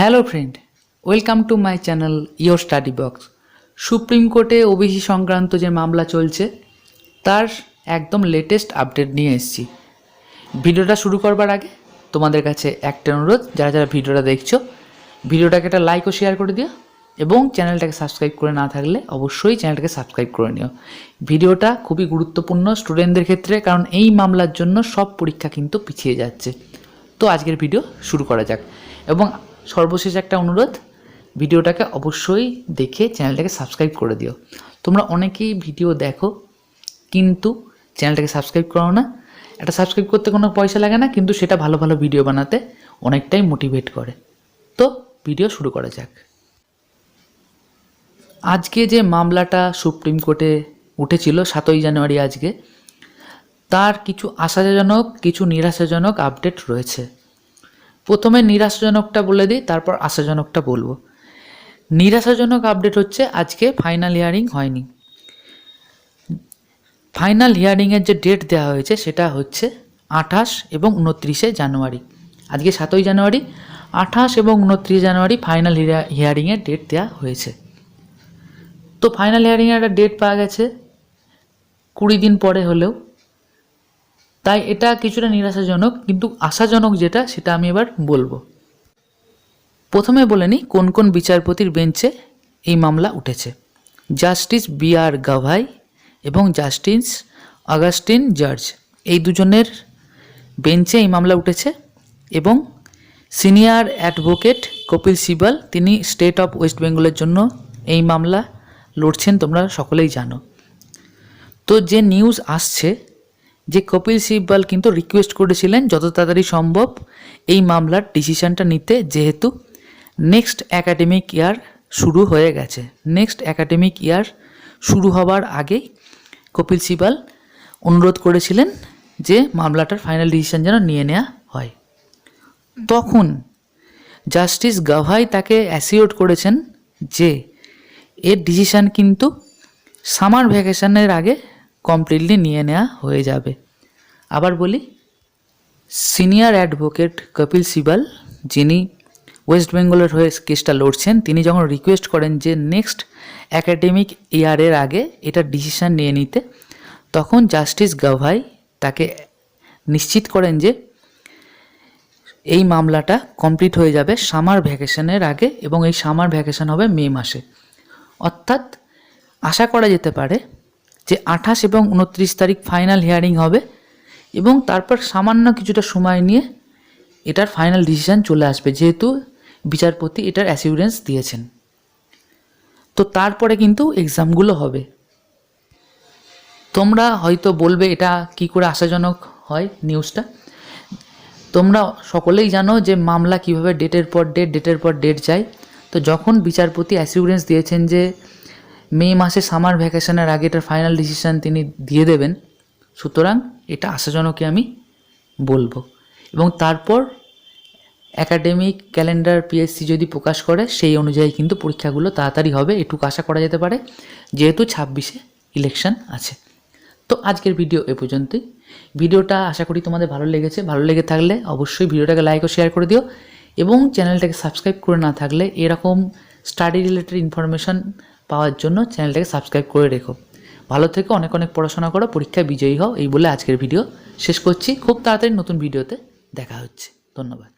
Hello friend welcome to my channel your study box supreme কোর্টে OBC সংক্রান্ত যে মামলা চলছে, তার একদম লেটেস্ট আপডেট নিয়ে এসেছি। ভিডিওটা শুরু করবার আগে তোমাদের কাছে একটা অনুরোধ, যারা যারা ভিডিওটা দেখছ, ভিডিওটাকে একটা লাইক ও শেয়ার করে দিও এবং চ্যানেলটাকে সাবস্ক্রাইব করে না থাকলে অবশ্যই চ্যানেলটাকে সাবস্ক্রাইব করে নিও। ভিডিওটা খুবই গুরুত্বপূর্ণ স্টুডেন্টদের ক্ষেত্রে, কারণ এই মামলার জন্য সব পরীক্ষা কিন্তু পিছিয়ে যাচ্ছে। তো আজকের ভিডিও শুরু করা যাক এবং সর্বশেষ একটা অনুরোধ, ভিডিওটাকে অবশ্যই দেখে চ্যানেলটাকে সাবস্ক্রাইব করে দিও। তোমরা অনেকেই ভিডিও দেখো, কিন্তু চ্যানেলটাকে সাবস্ক্রাইব করো না। এটা সাবস্ক্রাইব করতে কোনো পয়সা লাগে না, কিন্তু সেটা ভালো ভালো ভিডিও বানাতে অনেকটাই মোটিভেট করে। তো ভিডিও শুরু করা যাক। আজকে যে মামলাটা সুপ্রিম কোর্টে উঠেছিল সাতই জানুয়ারি আজকে, তার কিছু আশাজনক, কিছু নিরাশাজনক আপডেট রয়েছে। প্রথমে নিরাশাজনকটা বলে দিই, তারপর আশাজনকটা বলব। নিরাশাজনক আপডেট হচ্ছে আজকে ফাইনাল হিয়ারিং হয়নি। ফাইনাল হিয়ারিংয়ের যে ডেট দেওয়া হয়েছে সেটা হচ্ছে আঠাশ এবং উনত্রিশে জানুয়ারি। আজকে সাতই জানুয়ারি, আঠাশ এবং উনত্রিশে জানুয়ারি ফাইনাল হিয়ারিংয়ের ডেট দেওয়া হয়েছে। তো ফাইনাল হিয়ারিংয়ের একটা ডেট পাওয়া গেছে। কুড়ি দিন পরে হলেও। তাই এটা কিছুটা নিরাশাজনক, কিন্তু আশাজনক যেটা সেটা আমি এবার বলব। প্রথমে বলে নিই কোন কোন বিচারপতির বেঞ্চে এই মামলা উঠেছে। জাস্টিস বি আর গাভাই এবং জাস্টিস অগাস্টিন জর্জ, এই দুজনের বেঞ্চে এই মামলা উঠেছে এবং সিনিয়র অ্যাডভোকেট কপিল সিবাল, তিনি স্টেট অফ ওয়েস্ট বেঙ্গলের জন্য এই মামলা লড়ছেন, তোমরা সকলেই জানো। তো যে নিউজ আসছে যে কপিল সিব্বাল কিন্তু রিকোয়েস্ট করেছিলেন যত তাড়াতাড়ি সম্ভব এই মামলার ডিসিশনটা নিতে, যেহেতু নেক্সট একাডেমিক ইয়ার শুরু হয়ে গেছে। নেক্সট একাডেমিক ইয়ার শুরু হবার আগেই কপিল সিবাল অনুরোধ করেছিলেন যে মামলাটার ফাইনাল ডিসিশন যেন নিয়ে নেওয়া হয়। তখন জাস্টিস গাভাই তাকে অ্যাসিওর করেছেন যে এর ডিসিশন কিন্তু সামার ভ্যাকেশনের আগে কমপ্লিটলি নিয়ে নেওয়া হয়ে যাবে। আবার বলি সিনিয়র অ্যাডভোকেট কপিল সিবাল যিনি ওয়েস্ট বেঙ্গলের হয়ে কেসটা লড়ছেন, তিনি যখন রিকোয়েস্ট করেন যে নেক্সট অ্যাকাডেমিক ইয়ারের আগে এটা ডিসিশন নিয়ে নিতে, তখন জাস্টিস গাভাই তাকে নিশ্চিত করেন যে এই মামলাটা কমপ্লিট হয়ে যাবে সামার ভ্যাকেশনের আগে এবং এই সামার ভ্যাকেশন হবে মে মাসে। অর্থাৎ আশা করা যেতে পারে যে আঠাশ এবং উনত্রিশ তারিখ ফাইনাল হিয়ারিং হবে এবং তারপর সামান্য কিছুটা সময় নিয়ে এটার ফাইনাল ডিসিশন চলে আসবে, যেহেতু বিচারপতি এটার অ্যাসিউরেন্স দিয়েছেন। তো তারপরে কিন্তু এক্সামগুলো হবে। তোমরা হয়তো বলবে এটা কি করে আশাজনক হয় নিউজটা তোমরা সকলেই জানো যে মামলা কীভাবে ডেটের পর ডেট ডেটের পর ডেট যায়। তো যখন বিচারপতি অ্যাসিউরেন্স দিয়েছেন যে মে মাসে সামার ভ্যাকেশনের আগে এটার ফাইনাল ডিসিশান তিনি দিয়ে দেবেন। সুতরাং এটা আশাজনকই আমি বলব। এবং তারপর অ্যাকাডেমিক ক্যালেন্ডার পিএসসি যদি প্রকাশ করে, সেই অনুযায়ী কিন্তু পরীক্ষাগুলো তাড়াতাড়ি হবে, এটুকু আশা করা যেতে পারে, যেহেতু ছাব্বিশে ইলেকশন আছে। তো আজকের ভিডিও এ পর্যন্তই। ভিডিওটা আশা করি তোমাদের ভালো লেগেছে। ভালো লেগে থাকলে অবশ্যই ভিডিওটাকে লাইক ও শেয়ার করে দিও। এবং চ্যানেলটাকে সাবস্ক্রাইব করে না থাকলে এরকম স্টাডি রিলেটেড ইনফরমেশন পাওয়ার জন্য চ্যানেলটাকে সাবস্ক্রাইব করে রেখো। ভালো থেকে, অনেক অনেক পড়াশোনা করো, পরীক্ষায় বিজয়ী হও। এই বলে আজকের ভিডিও শেষ করছি। খুব তাড়াতাড়ি নতুন ভিডিওতে দেখা হচ্ছে। ধন্যবাদ।